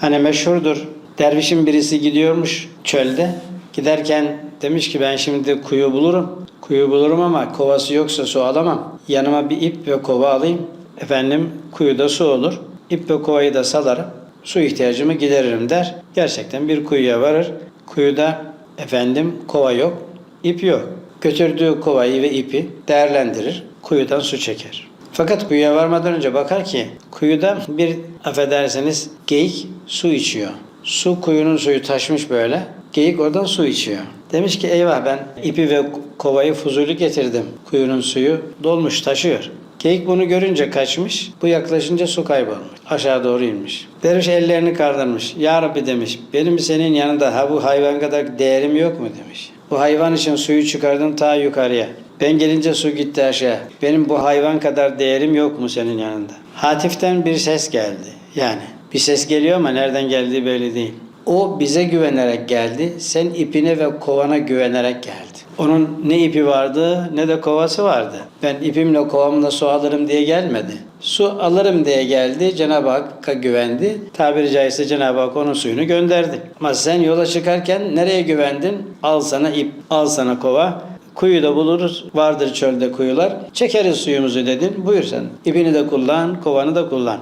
Hani meşhurdur. Dervişin birisi gidiyormuş çölde. Giderken demiş ki ben şimdi kuyu bulurum. Kuyu bulurum ama kovası yoksa su alamam. Yanıma bir ip ve kova alayım. Efendim kuyuda su olur. İp ve kovayı da salarım. Su ihtiyacımı gideririm der. Gerçekten bir kuyuya varır. Kuyuda efendim kova yok, ip yok. Götürdüğü kovayı ve ipi değerlendirir. Kuyudan su çeker. Fakat kuyuya varmadan önce bakar ki kuyuda bir affedersiniz geyik su içiyor. Su kuyunun suyu taşmış böyle. Geyik oradan su içiyor. Demiş ki eyvah ben ipi ve kovayı fuzuli getirdim. Kuyunun suyu dolmuş taşıyor. Geyik bunu görünce kaçmış. Bu yaklaşınca su kaybolmuş. Aşağı doğru inmiş. Derviş ellerini kaldırmış. Ya Rabbi demiş. Benim senin yanında ha bu hayvan kadar değerim yok mu demiş. Bu hayvan için suyu çıkardım ta yukarıya. Ben gelince su gitti aşağı. Benim bu hayvan kadar değerim yok mu senin yanında? Hatif'ten bir ses geldi. Yani bir ses geliyor ama nereden geldiği belli değil. O bize güvenerek geldi. Sen ipine ve kovana güvenerek geldi. Onun ne ipi vardı ne de kovası vardı. Ben ipimle kovamla su alırım diye gelmedi. Su alırım diye geldi. Cenab-ı Hakk'a güvendi. Tabiri caizse Cenab-ı Hak onun suyunu gönderdi. Ama sen yola çıkarken nereye güvendin? Al sana ip, al sana kova. Kuyu da buluruz. Vardır çölde kuyular. Çekeriz suyumuzu dedin. Buyur sen. İpini de kullan, kovanı da kullan.